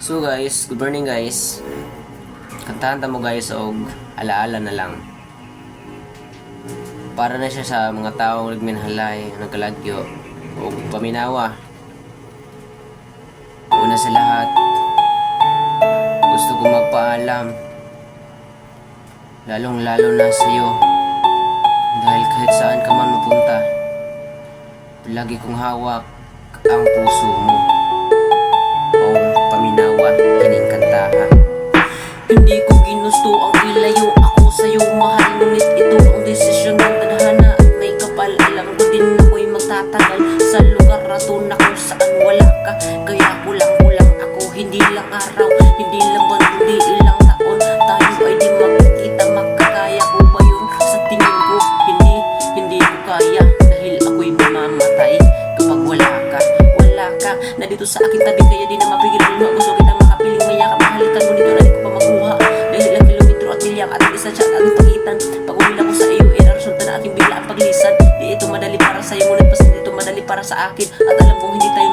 So guys, good morning guys. Kantahan ta mo guys og alaala na lang. Para na siya sa mga taong nagminhalay, nagkalagyo, o paminawa. Una sa lahat, gusto ko magpaalam. Lalong lalo na sa iyo. Dahil kahit saan ka man mapunta, lagi kong hawak ang puso mo Hindi ko ginusto ang ilayo. Ako sa'yo mahal Ngunit ito ang desisyon ng tadhana. At may kapal Alam ko din ako'y magtatagal sa lugar na to na kung saan wala ka. Kaya kulang-kulang ako hindi lang araw Hindi lang buwan kundi ilang taon. Tayo ay di magkikita makakaya ko ba yun? Sa tingin ko hindi, hindi ko kaya. Dahil ako'y mamamatay kapag wala ka. Wala ka na dito sa aking tabi Kaya di na mapigil luma Gusto kitang kilometro at isa siya at pagitan. Pag umila ko sa iyo ay resulta na aking bigla paglisan. Di ito madali para sa'yo Ngunit basta ito madali para sa akin. At alam kong hindi tayo